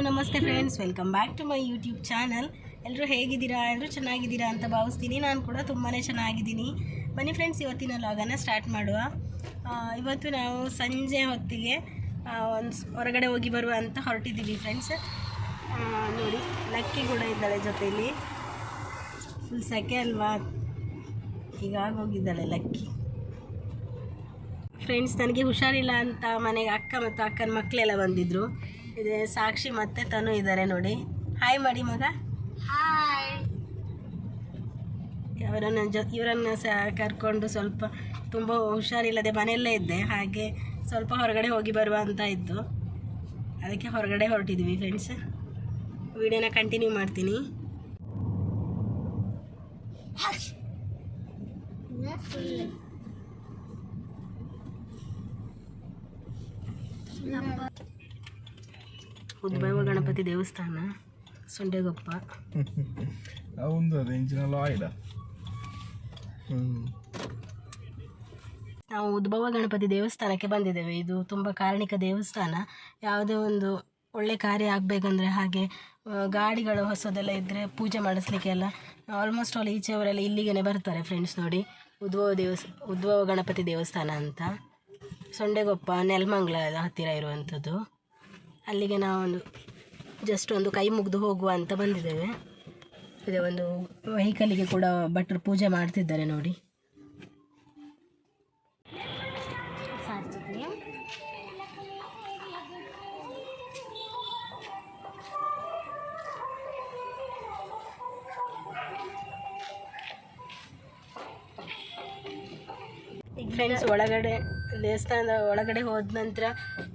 Hello, ನಮಸ್ತೆ friends welcome back to my YouTube channel ಎಲ್ಲರೂ ಹೇಗಿದ್ದೀರಾ? ಎಲ್ಲರೂ ಚೆನ್ನಾಗಿದ್ದೀರಾ ಅಂತ ಭಾವಿಸ್ತೀನಿ. ನಾನು ಕೂಡ ತುಂಬಾ ಚೆನ್ನಾಗಿದ್ದೀನಿ. ಬನ್ನಿ ಫ್ರೆಂಡ್ಸ್ ಇವತ್ತಿನ ಲಾಗನ್ನು ಸ್ಟಾರ್ಟ್ ಮಾಡುವ. ಇವತ್ತು ನಾವು ಸಂಜೆ ಹೊತ್ತಿಗೆ ಒಂದು ಹೊರಗಡೆ ಹೋಗಿ ಬರುವ ಅಂತ ಹೊರಟಿದ್ದೀವಿ ಫ್ರೆಂಡ್ಸ್ ನೋಡಿ, ಲಕ್ಕಿ ಕೂಡ ಇದ್ದಾಳೆ ಜೊತೆಯಲ್ಲಿ ಫುಲ್ ಸೆಕೆ ಅಲ್ವಾ? ಈಗ ಹೋಗಿದ್ದಾಳೆ ಲಕ್ಕಿ. ಫ್ರೆಂಡ್ಸ್ ನನಗೆ ಹುಷಾರಿಲ್ಲ ಅಂತ ಮನೆಗೆ ಅಕ್ಕ ಮತ್ತು ಅಕ್ಕನ ಮಕ್ಕಳೆಲ್ಲ ಬಂದಿದ್ದರು ಇದೆ. ಸಾಕ್ಷಿ ಮತ್ತೆ ತನು ಇದ್ದಾರೆ ನೋಡಿ. ಹಾಯ್ ಮಾಡಿ ಮಗ. ಅವರನ್ನು ಜೊ ಇವರನ್ನು ಸಹ ಕರ್ಕೊಂಡು ಸ್ವಲ್ಪ ತುಂಬ ಹುಷಾರಿಲ್ಲದೆ ಮನೆಯಲ್ಲೇ ಇದ್ದೆ. ಹಾಗೆ ಸ್ವಲ್ಪ ಹೊರಗಡೆ ಹೋಗಿ ಬರುವ ಅಂತ ಇತ್ತು. ಅದಕ್ಕೆ ಹೊರಗಡೆ ಹೊರಟಿದ್ವಿ ಫ್ರೆಂಡ್ಸ್ ವಿಡಿಯೋನ ಕಂಟಿನ್ಯೂ ಮಾಡ್ತೀನಿ. ಉದ್ಭವ ಗಣಪತಿ ದೇವಸ್ಥಾನ ಸೊಂಡೆಗೊಪ್ಪ ಒಂದು ಆಯಿಲ ನಾವು ಉದ್ಭವ ಗಣಪತಿ ದೇವಸ್ಥಾನಕ್ಕೆ ಬಂದಿದ್ದೇವೆ. ಇದು ತುಂಬ ಕಾರಣಿಕ ದೇವಸ್ಥಾನ. ಯಾವುದೇ ಒಂದು ಒಳ್ಳೆ ಕಾರ್ಯ ಆಗಬೇಕಂದ್ರೆ ಹಾಗೆ ಗಾಡಿಗಳು ಹೊಸದೆಲ್ಲ ಇದ್ದರೆ ಪೂಜೆ ಮಾಡಿಸ್ಲಿಕ್ಕೆಲ್ಲ ಆಲ್ಮೋಸ್ಟ್ ಆಲ್ ಈಚೆಯವರೆಲ್ಲ ಇಲ್ಲಿಗೆ ಬರ್ತಾರೆ ಫ್ರೆಂಡ್ಸ್ ನೋಡಿ. ಉದ್ಭವ ದೇವಸ್ ಉದ್ಭವ ಗಣಪತಿ ದೇವಸ್ಥಾನ ಅಂತ. ಸೊಂಡೆಗೊಪ್ಪ ನೆಲಮಂಗ್ಲ ಹತ್ತಿರ ಇರುವಂಥದ್ದು. ಅಲ್ಲಿಗೆ ನಾವೊಂದು ಜಸ್ಟ್ ಒಂದು ಕೈ ಮುಗಿದು ಹೋಗುವ ಅಂತ ಬಂದಿದ್ದೇವೆ. ಇದೆ ಒಂದು ವೆಹಿಕಲಿಗೆ ಕೂಡ ಭಟ್ರು ಪೂಜೆ ಮಾಡ್ತಿದ್ದಾರೆ ನೋಡಿ. ಫ್ರೆಂಡ್ಸ್ ಒಳಗಡೆ ದೇವಸ್ಥಾನದ ಒಳಗಡೆ ಹೋದ ನಂತರ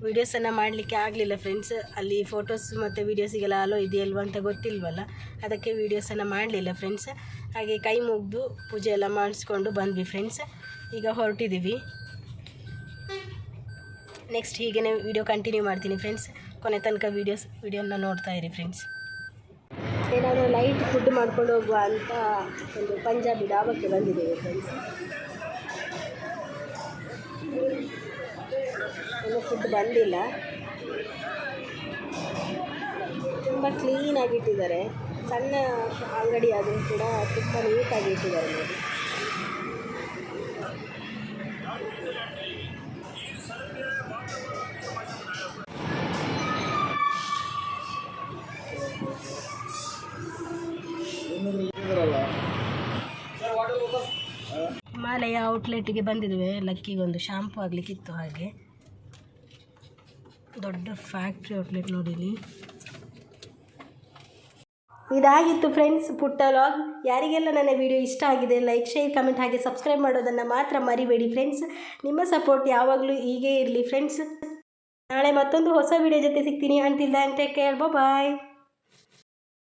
ವೀಡಿಯೋಸನ್ನು ಮಾಡಲಿಕ್ಕೆ ಆಗಲಿಲ್ಲ ಫ್ರೆಂಡ್ಸ್ ಅಲ್ಲಿ ಫೋಟೋಸ್ ಮತ್ತು ವೀಡಿಯೋಸಿಗೆಲ್ಲ ಅಲೋ ಇದೆಯಲ್ವ ಅಂತ ಗೊತ್ತಿಲ್ವಲ್ಲ? ಅದಕ್ಕೆ ವೀಡಿಯೋಸನ್ನು ಮಾಡಲಿಲ್ಲ ಫ್ರೆಂಡ್ಸ್ ಹಾಗೆ ಕೈ ಮುಗಿದು ಪೂಜೆ ಎಲ್ಲ ಮಾಡಿಸ್ಕೊಂಡು ಬಂದ್ವಿ ಫ್ರೆಂಡ್ಸ್ ಈಗ ಹೊರಟಿದ್ದೀವಿ ನೆಕ್ಸ್ಟ್ ಹೀಗೇ ವಿಡಿಯೋ ಕಂಟಿನ್ಯೂ ಮಾಡ್ತೀನಿ ಫ್ರೆಂಡ್ಸ್ ಕೊನೆ ತನಕ ವೀಡಿಯೋಸ್ ವೀಡಿಯೋನ ನೋಡ್ತಾ ಇರಿ ಫ್ರೆಂಡ್ಸ್ ಏನಾದರೂ ಲೈಟ್ ಫುಡ್ ಮಾಡ್ಕೊಂಡು ಹೋಗುವ ಅಂತ ಒಂದು ಪಂಜಾಬಿ ಡಾಬಕ್ಕೆ ಬಂದಿದ್ದೇವೆ ಫ್ರೆಂಡ್ಸ್ ಇನ್ನೂ ಫುಡ್ ಬಂದಿಲ್ಲ. ತುಂಬ ಕ್ಲೀನಾಗಿ ಇಟ್ಟಿದ್ದಾರೆ ಸಣ್ಣ ಅಂಗಡಿ ಆದರೂ ಕೂಡ ತುಂಬ ನೀಟಾಗಿ ಇಟ್ಟಿದ್ದಾರೆ ನೋಡಿ. ಹಿಮಾಲಯ ಔಟ್ಲೆಟ್ಗೆ ಬಂದಿದ್ದೇವೆ ಲಕ್ಕಿಗೊಂದು ಶಾಂಪು ಆಗಲಿಕ್ಕಿತ್ತು ಹಾಗೆ. ದೊಡ್ಡ ಫ್ಯಾಕ್ಟ್ರಿ ಔಟ್ಲೆಟ್ ನೋಡಿಲಿ ಇದಾಗಿತ್ತು ಫ್ರೆಂಡ್ಸ್ ಪುಟ್ಟ ಲಾಗ್ ಯಾರಿಗೆಲ್ಲ ನನ್ನ ವಿಡಿಯೋ ಇಷ್ಟ ಆಗಿದೆ ಲೈಕ್ ಶೇರ್ ಕಮೆಂಟ್ ಹಾಗೆ ಸಬ್ಸ್ಕ್ರೈಬ್ ಮಾಡೋದನ್ನು ಮಾತ್ರ ಮರಿಬೇಡಿ ಫ್ರೆಂಡ್ಸ್ ನಿಮ್ಮ ಸಪೋರ್ಟ್ ಯಾವಾಗಲೂ ಹೀಗೇ ಇರಲಿ ಫ್ರೆಂಡ್ಸ್ ನಾಳೆ ಮತ್ತೊಂದು ಹೊಸ ವಿಡಿಯೋ ಜೊತೆ ಸಿಗ್ತೀನಿ. ಅಂಟಿಲ್ ಅಂತ ಟೇಕ್ ಬಾಯ್